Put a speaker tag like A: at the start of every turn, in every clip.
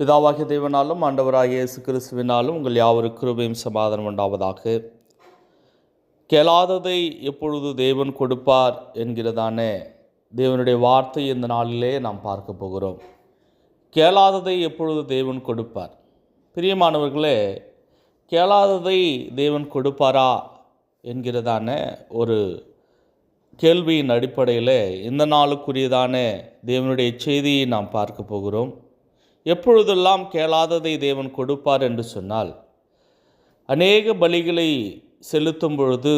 A: பிதாவாகிய தேவனாலும் ஆண்டவராக இயேசு கிறிஸ்துவினாலும் உங்கள் யாவருக்கு கிருபையும் சமாதானம் உண்டாவதாக. கேளாததை எப்பொழுது தேவன் கொடுப்பார் என்கிறதானே தேவனுடைய வார்த்தை இந்த நாளிலே நாம் பார்க்க போகிறோம். கேளாததை எப்பொழுது தேவன் கொடுப்பார்? பிரியமானவர்களே கேளாததை தேவன் கொடுப்பாரா என்கிறதான ஒரு கேள்வியின் அடிப்படையில் இந்த நாளுக்குரியதான தேவனுடைய செய்தியை நாம் பார்க்க போகிறோம். எப்பொழுதெல்லாம் கேளாததை தேவன் கொடுப்பார் என்று சொன்னால் அநேக பலிகளை செலுத்தும் பொழுது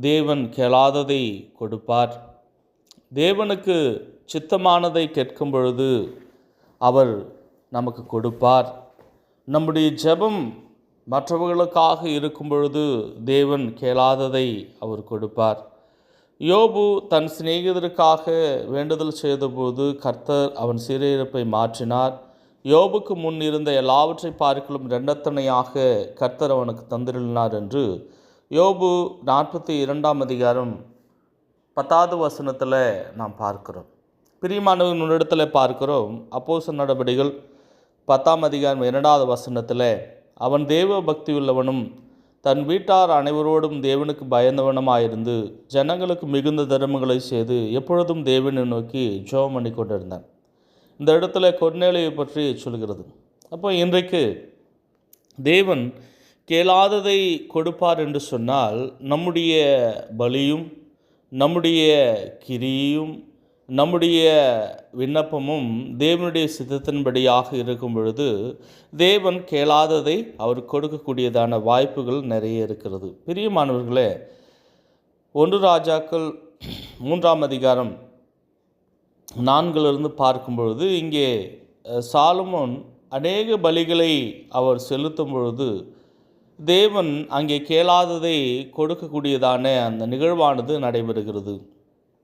A: தேவன் கேளாததை கொடுப்பார். தேவனுக்கு சித்தமானதை கேட்கும் பொழுது அவர் நமக்கு கொடுப்பார். நம்முடைய ஜெபம் மற்றவர்களுக்காக இருக்கும் பொழுது தேவன் கேளாததை அவர் கொடுப்பார். யோபு தன் சிநேகிதருக்காக வேண்டுதல் செய்தபோது கர்த்தர் அவன் சிறையிருப்பை மாற்றினார். யோபுக்கு முன் இருந்த எல்லாவற்றை பார்க்கலும் இரண்டத்தனையாக கர்த்தர் அவனுக்கு தந்திருந்தார் என்று யோபு நாற்பத்தி இரண்டாம் அதிகாரம் பத்தாவது வசனத்தில் நாம் பார்க்கிறோம். பிரியமானவன் முன்னிடத்தில் பார்க்கிறோம். அப்போச நடவடிகள் பத்தாம் அதிகாரம் இரண்டாவது வசனத்தில் அவன் தேவ பக்தி உள்ளவனும் தன் வீட்டார் அனைவரோடும் தேவனுக்கு பயந்தவனமாயிருந்து ஜனங்களுக்கு மிகுந்த தர்மங்களை செய்து எப்பொழுதும் தேவனை நோக்கி ஜோம் பண்ணி கொண்டிருந்தான் இந்த இடத்துல கொர்நேலியை பற்றி சொல்கிறது. அப்போ இன்றைக்கு தேவன் கேளாததை கொடுப்பார் என்று சொன்னால் நம்முடைய பலியும் நம்முடைய கிரியும் நம்முடைய விண்ணப்பமும் தேவனுடைய சித்தத்தின்படியாக இருக்கும் பொழுது தேவன் கேளாததை அவர் கொடுக்கக்கூடியதான வாய்ப்புகள் நிறைய இருக்கிறது. பிரியமானவர்களே ஒன்று ராஜாக்கள் மூன்றாம் அதிகாரம் நான்கிலிருந்து பார்க்கும் பொழுது இங்கே சாலமோன் அநேக பலிகளை அவர் செலுத்தும் பொழுது தேவன் அங்கே கேளாததை கொடுக்கக்கூடியதான அந்த நிகழ்வானது நடைபெறுகிறது.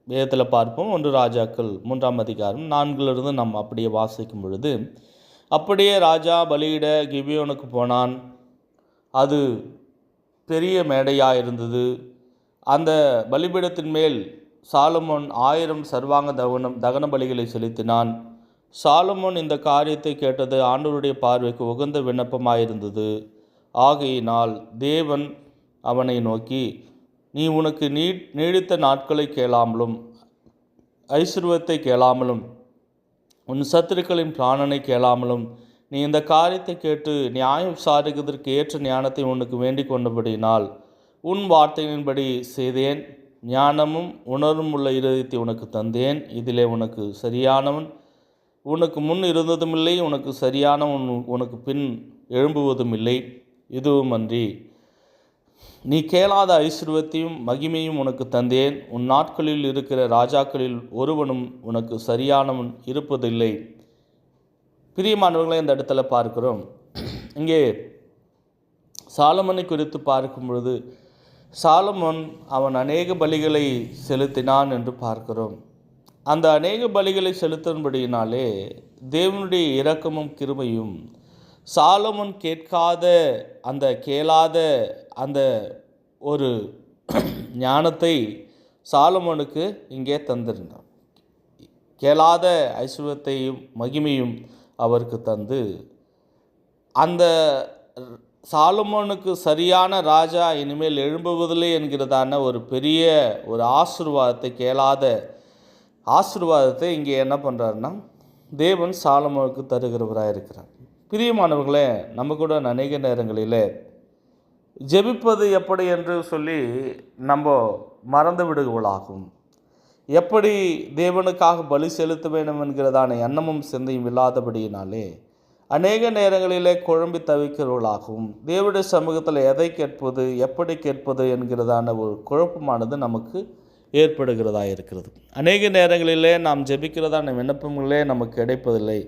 A: வேதத்தில் பார்ப்போம். ஒன்று ராஜாக்கள் மூன்றாம் அதிகாரம் நான்கிலிருந்து நாம் அப்படியே வாசிக்கும் பொழுது அப்படியே ராஜா பலியிட கிபியோனுக்கு போனான். அது பெரிய மேடையாக இருந்தது அந்த பலிபீடத்தின் மேல் சாலமோன் ஆயிரம் சர்வாங்க தகனம் தகன பலிகளை செலுத்தினான். சாலமோன் இந்த காரியத்தை கேட்டது ஆண்டவருடைய பார்வைக்கு உகந்த விண்ணப்பமாயிருந்தது. ஆகையினால் தேவன் அவனை நோக்கி நீ உனக்கு நீ நீடித்த நாட்களை கேளாமலும் ஐஸ்வர்வத்தை கேளாமலும் உன் சத்துருக்களின் பிராணனை கேளாமலும் நீ இந்த காரியத்தை கேட்டு நியாயம் விசாரிக்கிறதற்கு ஏற்ற ஞானத்தை உனக்கு வேண்டிக் கொண்டபடியினால் உன் வார்த்தையின்படி செய்தேன். ஞானமும் உணர்வும் உள்ள இருதயத்தை உனக்கு தந்தேன். இதிலே உனக்கு சரியானவன். உனக்கு முன் இருந்ததும் இல்லை உனக்கு சரியானவன் உனக்கு பின் எழும்புவதும் இல்லை இதுவும் அன்றி. நீ கேளாத ஐஸ்வர்வத்தையும் மகிமையும் உனக்கு தந்தேன். உன் நாட்களில் இருக்கிற ராஜாக்களில் ஒருவனும் உனக்கு சரியானவன் இருப்பதில்லை. பிரியமானவர்களை இந்த இடத்துல பார்க்கிறோம். இங்கே சாலமனை குறித்து பார்க்கும் பொழுது சாலமோன் அவன் அநேக பலிகளை செலுத்தினான் என்று பார்க்கிறோம். அந்த அநேக பலிகளை செலுத்தும்படியினாலே தேவனுடைய இரக்கமும் கிருமையும் சாலமோன் கேட்காத அந்த கேளாத அந்த ஒரு ஞானத்தை சாலமோனுக்கு இங்கே தந்திருந்தான். கேளாத ஐஸ்வர்யத்தையும் மகிமையும் அவருக்கு தந்து அந்த சாலமோனுக்கு சரியான ராஜா இனிமேல் எழும்புவதில்லை என்கிறதான ஒரு பெரிய ஒரு ஆசிர்வாதத்தை கேளாத ஆசிர்வாதத்தை இங்கே என்ன பண்ணுறாருன்னா தேவன் சாலமோனுக்கு தருகிறவராக இருக்கிறார். பிரியமானவர்களே நம்ம கூட அநேக நேரங்களில் ஜெபிப்பது எப்படி என்று சொல்லி நம்ம மறந்து விடுகளாகும். எப்படி தேவனுக்காக பலி செலுத்த வேண்டும் என்கிறதான எண்ணமும் சிந்தையும் இல்லாதபடியினாலே அநேக நேரங்களிலே குழம்பி தவிக்கிறவர்களாகவும் தேவடைய சமூகத்தில் எதை கேட்பது எப்படி கேட்பது என்கிறதான ஒரு குழப்பமானது நமக்கு ஏற்படுகிறதா இருக்கிறது. அநேக நேரங்களிலே நாம் ஜெபிக்கிறதான விண்ணப்பங்களே நமக்கு கிடைப்பதில்லை.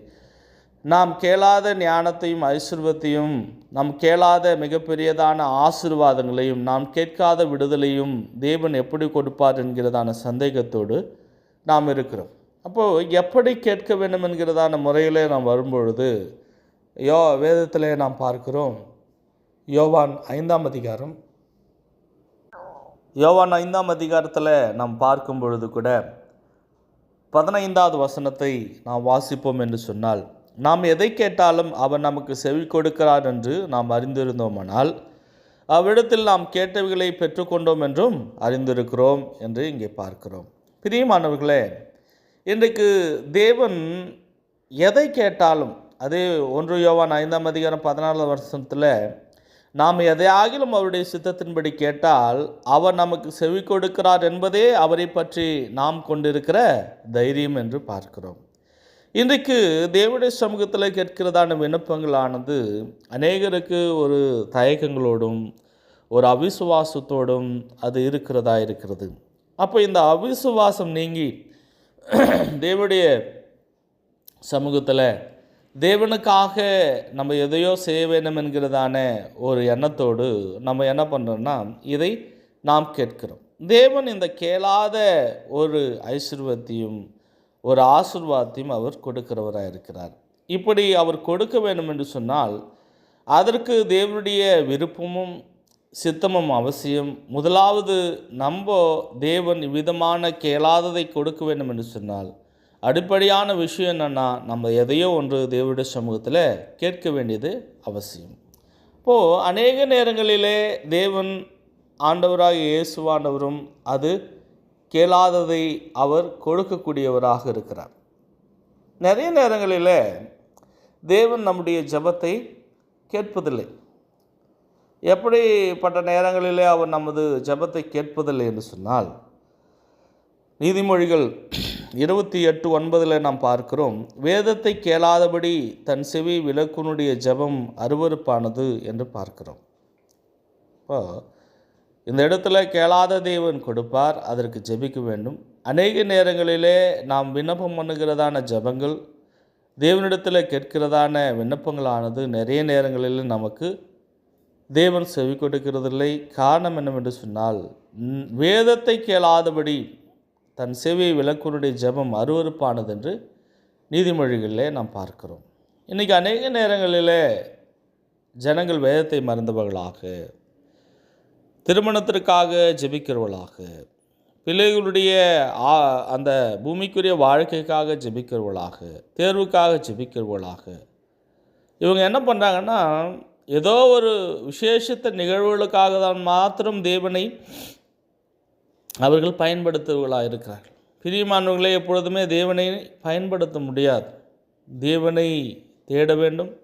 A: நாம் கேளாத ஞானத்தையும் ஐஸ்வர்வத்தையும் நாம் கேளாத மிகப்பெரியதான ஆசீர்வாதங்களையும் நாம் கேட்காத விடுதலையும் தேவன் எப்படி கொடுப்பார் என்கிறதான சந்தேகத்தோடு நாம் இருக்கிறோம். அப்போது எப்படி கேட்க வேண்டும் என்கிறதான முறையிலே நாம் வரும்பொழுது யோ வேதத்திலே நாம் பார்க்கிறோம். யோவான் ஐந்தாம் அதிகாரம். யோவான் ஐந்தாம் அதிகாரத்தில் நாம் பார்க்கும் பொழுது கூட பதினைந்தாவது வசனத்தை நாம் வாசிப்போம் என்று சொன்னால் நாம் எதை கேட்டாலும் அவர் நமக்கு செவி கொடுக்கிறார் என்று நாம் அறிந்திருந்தோமானால் அவ்விடத்தில் நாம் கேட்டவைகளை பெற்றுக்கொண்டோம் என்றும் அறிந்திருக்கிறோம் என்று இங்கே பார்க்கிறோம். பிரியமானவர்களே இன்றைக்கு தேவன் எதை கேட்டாலும் அதே ஒன்று யோவான் ஐந்தாம் அதிகாரம் பதினாலாம் வருஷத்தில் நாம் எதையாகிலும் அவருடைய சித்தத்தின்படி கேட்டால் அவர் நமக்கு செவி கொடுக்கிறார் என்பதே அவரை பற்றி நாம் கொண்டிருக்கிற தைரியம் என்று பார்க்கிறோம். இன்றைக்கு தேவடைய சமூகத்தில் கேட்கிறதான விண்ணப்பங்களானது அநேகருக்கு ஒரு தயக்கங்களோடும் ஒரு அவிசுவாசத்தோடும் அது இருக்கிறதா இருக்கிறது. அப்போ இந்த அவிசுவாசம் நீங்கி தேவடைய சமூகத்தில் தேவனுக்காக நம்ம எதையோ செய்ய வேண்டும் என்கிறதான ஒரு எண்ணத்தோடு நம்ம என்ன பண்ணுறோன்னா இதை நாம் கேட்கிறோம். தேவன் இந்த கேளாத ஒரு ஐஸ்வர்வத்தையும் ஒரு ஆசிர்வாதத்தையும் அவர் கொடுக்கிறவராக இருக்கிறார். இப்படி அவர் கொடுக்க வேண்டும் என்று சொன்னால் அதற்கு தேவனுடைய விருப்பமும் சித்தமும் அவசியம். முதலாவது நம்ம தேவன் விதமான கேளாததை கொடுக்க வேண்டும் என்று சொன்னால் அடிப்படையான விஷயம் என்னென்னா நம்ம எதையோ ஒன்று தேவனுடைய சமூகத்தில் கேட்க வேண்டியது அவசியம். இப்போது அநேக நேரங்களிலே தேவன் ஆண்டவராக இயேசுவானவரும் அது கேளாததை அவர் கொடுக்கக்கூடியவராக இருக்கிறார். நிறைய நேரங்களில் தேவன் நம்முடைய ஜெபத்தை கேட்பதில்லை. எப்படிப்பட்ட நேரங்களிலே அவர் நமது ஜெபத்தை கேட்பதில்லை என்று சொன்னால் நீதிமொழிகள் இருபத்தி எட்டு ஒன்பதில் நாம் பார்க்கிறோம் வேதத்தை கேளாதபடி தன் செவி விளக்குனுடைய ஜெபம் அருவருப்பானது என்று பார்க்கிறோம். இப்போ இந்த இடத்துல கேளாத தேவன் கொடுப்பார் அதற்கு ஜெபிக்க வேண்டும். அநேக நேரங்களிலே நாம் விண்ணப்பம் பண்ணுகிறதான ஜெபங்கள் தேவனிடத்தில் கேட்கிறதான விண்ணப்பங்களானது நிறைய நேரங்களில் நமக்கு தேவன் செவி கொடுக்கிறதில்லை. காரணம் என்னவென்று சொன்னால் வேதத்தை கேளாதபடி தன் சேவையை விளக்குனுடைய ஜெபம் அருவறுப்பானது என்று நீதிமொழிகளிலே நாம் பார்க்கிறோம். இன்றைக்கி அநேக நேரங்களிலே ஜனங்கள் வேதத்தை மறந்தவர்களாக திருமணத்திற்காக ஜெபிக்கிறவர்களாக பிள்ளைகளுடைய அந்த பூமிக்குரிய வாழ்க்கைக்காக ஜெபிக்கிறவர்களாக தேர்வுக்காக ஜெபிக்கிறவர்களாக இவங்க என்ன பண்ணுறாங்கன்னா ஏதோ ஒரு விசேஷத்த நிகழ்வுகளுக்காக தான் மாத்திரம் தேவனை அவர்கள் பயன்படுத்துவர்களாக இருக்கிறார்கள். பிரியமானவர்களே எப்பொழுதுமே தேவனை பயன்படுத்த முடியாது. தேவனை தேட வேண்டும்.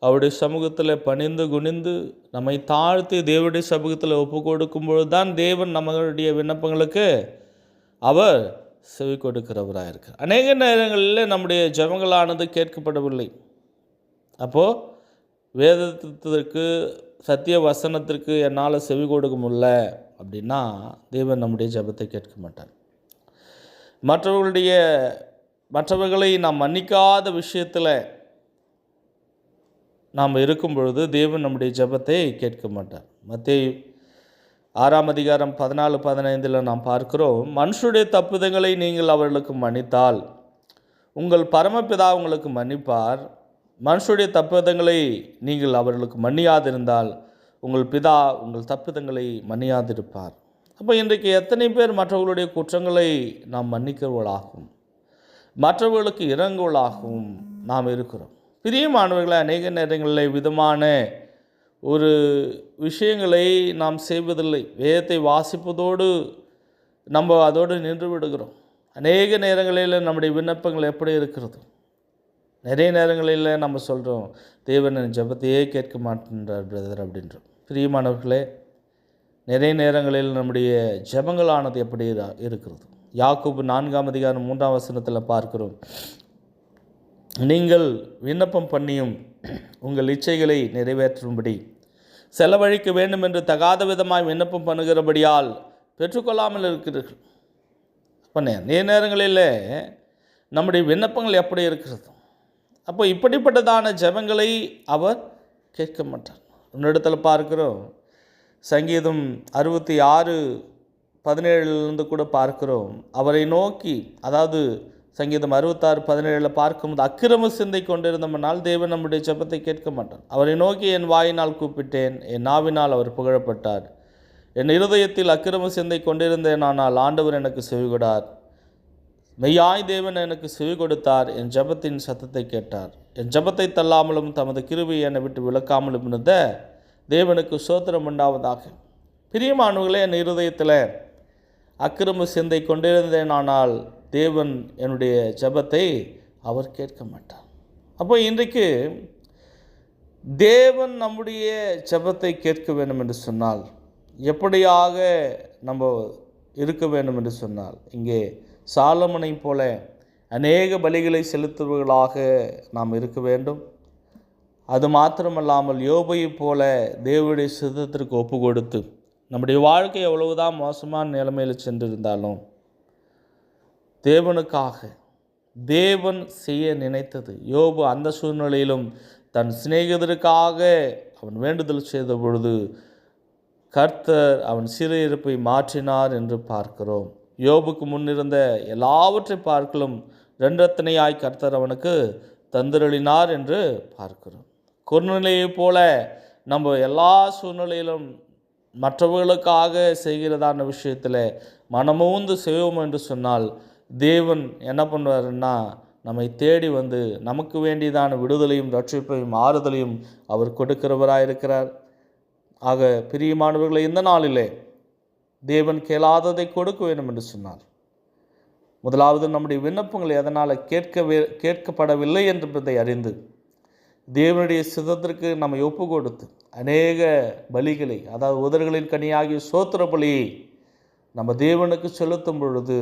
A: அவருடைய சமூகத்தில் பணிந்து குனிந்து நம்மை தாழ்த்தி தேவனுடைய சமூகத்தில் ஒப்பு கொடுக்கும் பொழுது தான் தேவன் நம்மளுடைய விண்ணப்பங்களுக்கு அவர் செவி கொடுக்கிறவராக இருக்கிறார். அநேக நேரங்களில் நம்முடைய ஜெபங்களானது கேட்கப்படவில்லை. அப்போது வேதத்திற்கு சத்திய வசனத்திற்கு என்னால் செவி கொடுக்க முடியல. அப்படின்னா தேவன் நம்முடைய ஜெபத்தை கேட்க மாட்டார். மற்றவர்களுடைய மற்றவர்களை நாம் மன்னிக்காத விஷயத்தில் நாம் இருக்கும் பொழுது தேவன் நம்முடைய ஜெபத்தை கேட்க மாட்டார். மத்திய ஆறாம் அதிகாரம் பதினாலு பதினைந்தில் நாம் பார்க்கிறோம் மனுஷருடைய தப்புதங்களை நீங்கள் அவர்களுக்கு மன்னித்தால் உங்கள் பரமபிதா உங்களுக்கு மன்னிப்பார். மனுஷருடைய தப்புதங்களை நீங்கள் அவர்களுக்கு மன்னியாதிருந்தால் உங்கள் பிதா உங்கள் தப்பிதங்களை மன்னியாதிருப்பார். அப்போ இன்றைக்கு எத்தனை பேர் மற்றவர்களுடைய குற்றங்களை நாம் மன்னிக்கிறவர்களாகும்? மற்றவர்களுக்கு இறங்குவளாகவும் நாம் இருக்கிறோம். பிரியமானவர்களை அநேக நேரங்களில் விதமான ஒரு விஷயங்களை நாம் செய்வதில்லை. வேதத்தை வாசிப்பதோடு நம்ம அதோடு நின்று விடுகிறோம். அநேக நேரங்களில் நம்முடைய விண்ணப்பங்கள் எப்படி இருக்கிறது? நிறைய நேரங்களில் நம்ம சொல்கிறோம் தேவன் ஜபத்தையே ஜெபத்தையே கேட்க மாட்டேன்றார் பிரதர் அப்படின்றோம் பிரியமானவர்களே நிறைய நேரங்களில் நம்முடைய ஜெபங்களானது எப்படி இருக்கிறது? யாக்கூப் நான்காம் அதிகாரம் மூன்றாம் வசனத்தில் பார்க்கிறோம். நீங்கள் விண்ணப்பம் பண்ணியும் உங்கள் இச்சைகளை நிறைவேற்றும்படி செலவழிக்க வேண்டும் என்று தகாத விதமாய் விண்ணப்பம் பண்ணுகிறபடியால் பெற்றுக்கொள்ளாமல் இருக்கிறீர்கள். அப்போ நிறைய நேரங்களில் நம்முடைய விண்ணப்பங்கள் எப்படி இருக்கிறது? அப்போ இப்படிப்பட்டதான ஜெபங்களை அவர் கேட்க மாட்டார். இன்னிடத்தில் பார்க்கிறோம். சங்கீதம் அறுபத்தி ஆறு பதினேழுலேருந்து கூட பார்க்கிறோம். அவரை நோக்கி அதாவது சங்கீதம் அறுபத்தாறு பதினேழில் பார்க்கும்போது அக்கிரம சிந்தை கொண்டிருந்தோம்னால் தேவன் நம்முடைய ஜெபத்தை கேட்க மாட்டார். அவரை நோக்கி என் வாயினால் கூப்பிட்டேன் என் நாவினால் அவர் புகழப்பட்டார். என் இருதயத்தில் அக்கிரம சிந்தை கொண்டிருந்தேன் ஆனால் ஆண்டவர் எனக்கு செவிகொடார். மெய்யாய் தேவன் எனக்கு செவி கொடுத்தார் என் ஜெபத்தின் சத்தத்தை கேட்டார். என் ஜெபத்தை தள்ளாமலும் தமது கிருபையை என்னை விட்டு விளக்காமலும் இருந்த தேவனுக்கு சோத்திரம் உண்டாவதாக. பிரியமானவர்களே என் இருதயத்தில் அக்கிரம சிந்தை கொண்டிருந்தேனானால் தேவன் என்னுடைய ஜெபத்தை அவர் கேட்க மாட்டார். அப்போ இன்றைக்கு தேவன் நம்முடைய ஜெபத்தை கேட்க வேண்டும் என்று சொன்னால் எப்படியாக நம்ம இருக்க வேண்டும் என்று சொன்னால் இங்கே சாலமனை போல அநேக பலிகளை செலுத்துவர்களாக நாம் இருக்க வேண்டும். அது மாத்திரமல்லாமல் யோபையைப் போல தேவனுடைய சித்தத்திற்கு ஒப்பு கொடுத்து நம்முடைய வாழ்க்கை எவ்வளவுதான் மோசமான நிலைமையில் சென்றிருந்தாலும் தேவனுக்காக தேவன் செய்ய நினைத்தது. யோபு அந்த சூழ்நிலையிலும் தன் சிநேகிதருக்காக அவன் வேண்டுதல் செய்த பொழுது கர்த்தர் அவன் சிறையிருப்பை மாற்றினார் என்று பார்க்கிறோம். யோபுக்கு முன்னிருந்த எல்லாவற்றை பார்க்கலும் ரெண்டத்தனையாய் கர்த்தர் அவனுக்கு தந்திரளினார் என்று பார்க்கிறோம். குறுநிலையைப் போல நம்ம எல்லா சூழ்நிலையிலும் மற்றவர்களுக்காக செய்கிறதான விஷயத்தில் மனமூந்து செய்வோம் என்று சொன்னால் தேவன் என்ன பண்ணுவாருன்னா நம்மை தேடி வந்து நமக்கு வேண்டியதான விடுதலையும் ரட்சிப்பையும் ஆறுதலையும் அவர் கொடுக்கிறவராக இருக்கிறார் ஆக பிரியமானவர்களை இந்த நாளிலே தேவன் கேளாததை கொடுக்க வேண்டும் என்று சொன்னார். முதலாவது நம்முடைய விண்ணப்பங்கள் எதனால் கேட்கவே கேட்கப்படவில்லை என்பதை அறிந்து தேவனுடைய சிதத்திற்கு நம்மை ஒப்பு கொடுத்து அநேக பலிகளை அதாவது உதர்களின் கனியாகிய சோத்திர பலியை நம்ம தேவனுக்கு செலுத்தும் பொழுது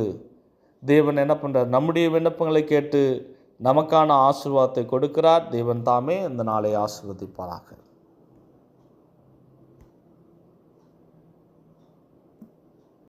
A: தேவன் என்ன பண்ணுறார் நம்முடைய விண்ணப்பங்களை கேட்டு நமக்கான ஆசிர்வாதத்தை கொடுக்கிறார். தேவன் தாமே இந்த நாளை ஆசீர்வதிப்பாராக.